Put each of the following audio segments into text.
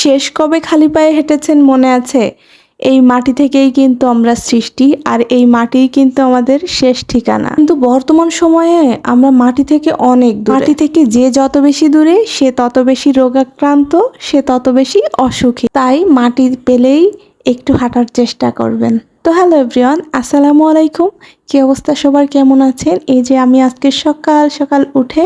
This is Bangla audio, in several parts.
শেষ কবে খালি পায়ে হেঁটেছেন মনে আছে? এই মাটি থেকেই কিন্তু আমরা সৃষ্টি আর এই মাটিই কিন্তু আমাদের শেষ ঠিকানা। কিন্তু বর্তমান সময়ে আমরা মাটি থেকে অনেক মাটি থেকে যে যত বেশি দূরে, সে তত বেশি রোগাক্রান্ত, সে তত বেশি অসুখী। তাই মাটি পেলেই একটু হাঁটার চেষ্টা করবেন। তো হ্যালো এভরিওয়ান, আসসালামু আলাইকুম। কি অবস্থা সবার? কেমন আছেন? এই যে আমি আজকে সকাল সকাল উঠে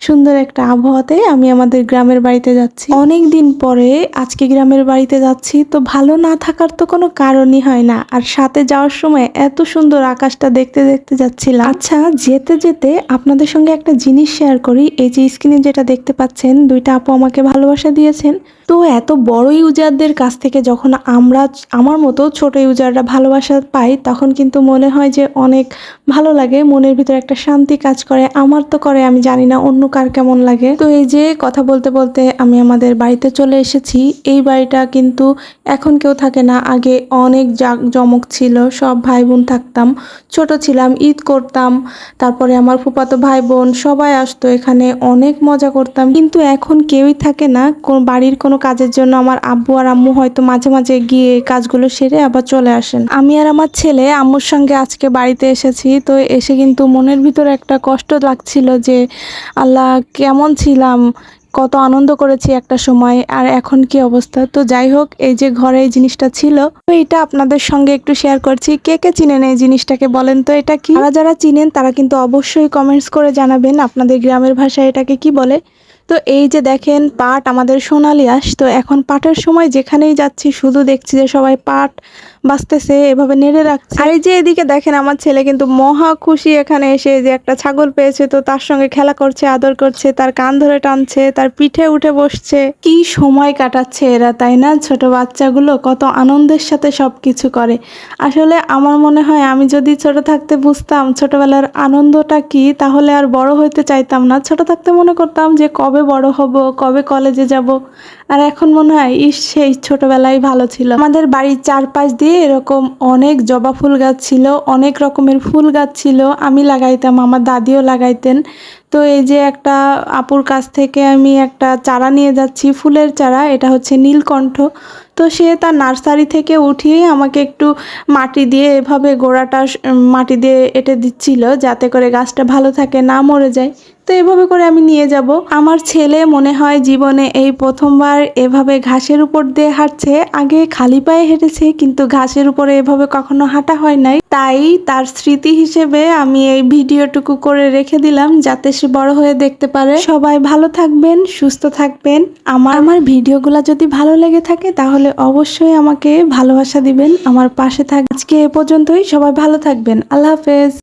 সুন্দর একটা আবহাওয়াতে আমি আমাদের গ্রামের বাড়িতে যাচ্ছি। অনেক দিন পরে আজকে গ্রামের বাড়িতে যাচ্ছি, তো ভালো না থাকার তো কোনো কারণই হয় না। আর সাথে যাওয়ার সময় এত সুন্দর আকাশটা দেখতে দেখতে যাচ্ছিলাম। আচ্ছা যেতে যেতে আপনাদের সঙ্গে একটা জিনিস শেয়ার করি। এই যে স্ক্রিনে যেটা দেখতে পাচ্ছেন, দুইটা আপু আমাকে ভালোবাসা দিয়েছেন। তো এত বড় ইউজারদের কাছ থেকে যখন আমরা, আমার মতো ছোট ইউজাররা ভালোবাসা পাই, তখন কিন্তু মনে হয় যে অনেক ভালো লাগে। মনের ভিতরে একটা শান্তি কাজ করে। আমার তো করে, আমি জানি না অন্য কার কেমন লাগে? তো এই যে কথা বলতে বলতে আমি আমাদের বাড়িতে চলে এসেছি। এই বাড়িটা কিন্তু এখন কেউ থাকে না। আগে অনেক জাক জমক ছিল, সব ভাই বোন থাকতাম। ছোট ছিলাম, ঈদ করতাম, তারপরে আমার ফুপাতো ভাই বোন সবাই আসতো এখানে, অনেক মজা করতাম। কিন্তু এখন কেউই থাকে না। কোন বাড়ির কোনো কাজের জন্য আমার আব্বু আর আম্মু হয়তো মাঝে মাঝে গিয়ে কাজগুলো সেরে আবার চলে আসেন। আমি আর আমার ছেলে আম্মুর সঙ্গে আজকে বাড়িতে এসেছি। তো এসে কিন্তু মনের ভিতরে একটা কষ্ট লাগছিল যে আল্লাহ কেমন ছিলাম, কত আনন্দ করেছি একটা সময়, আর এখন কি অবস্থা? তো যাই হোক, এই যে ঘরে এই জিনিসটা ছিল, তো এটা আপনাদের সঙ্গে একটু শেয়ার করছি। কে কে চিনেন এই জিনিসটাকে বলেন তো, এটা কি? যারা যারা চিনেন, তারা কিন্তু অবশ্যই কমেন্টস করে জানাবেন, আপনাদের গ্রামের ভাষায় এটাকে কি বলে? তো এই যে দেখেন পাট আমাদের সোনালি আস তো এখন পাটের সময় যেখানেই যাচ্ছি শুধু দেখছি যে সবাই পাট বাঁচতেছে, এভাবে নেড়ে রাখছে। আর এই যে এদিকে দেখেন আমার ছেলে কিন্তু মহা খুশি এখানে এসে যে একটা ছাগল পেয়েছে, তো তার সঙ্গে খেলা করছে, আদর করছে, তার কান ধরে টানছে, তার পিঠে উঠে বসছে। কি সময় কাটাচ্ছে এরা, তাই না? ছোট বাচ্চাগুলো কত আনন্দের সাথে সব কিছু করে। আসলে আমার মনে হয় আমি যদি ছোট থাকতে বুঝতাম ছোটবেলার আনন্দটা কি, তাহলে আর বড় হইতে চাইতাম না। ছোট থাকতে মনে করতাম যে কবে বড় হব, কবে কলেজে যাব? আর এখন মনে হয়, ইস, সেই ছোটবেলায় ভালো ছিল। আমাদের বাড়ির চারপাশ দিয়ে এরকম অনেক জবা ফুল গাছ ছিল, অনেক রকমের ফুল গাছ ছিল। আমি লাগাইতাম, আমার দাদিও লাগাইতেন। তো এই যে একটা আপুর কাছ থেকে আমি একটা চারা নিয়ে যাচ্ছি, ফুলের চারা, এটা হচ্ছে নীলকণ্ঠ। তো সে তার নার্সারি থেকে উঠিয়ে আমাকে একটু মাটি দিয়ে এভাবে গোড়াটা মাটি দিয়ে এটে দিচ্ছিল, যাতে করে গাছটা ভালো থাকে, না মরে যায়। তো এভাবে করে আমি নিয়ে যাব। আমার ছেলে মনে হয় জীবনে এই প্রথমবার এভাবে ঘাসের উপর দিয়ে হাঁটছে। আগে খালি পায়ে হেঁটেছে, কিন্তু ঘাসের উপরে এভাবে কখনো হাঁটা হয় নাই। তাই তার স্মৃতি হিসেবে আমি এই ভিডিওটুকু করে রেখে দিলাম যাতে সে বড় হয়ে দেখতে পারে। সবাই ভালো থাকবেন, সুস্থ থাকবেন। আমার আমার ভিডিওগুলো যদি ভালো লেগে থাকে তাহলে অবশ্যই আমাকে ভালোবাসা দিবেন। আমার পাশে থাক আজকে এ পর্যন্তই। সবাই ভালো থাকবেন। আল্লাহ হাফেজ।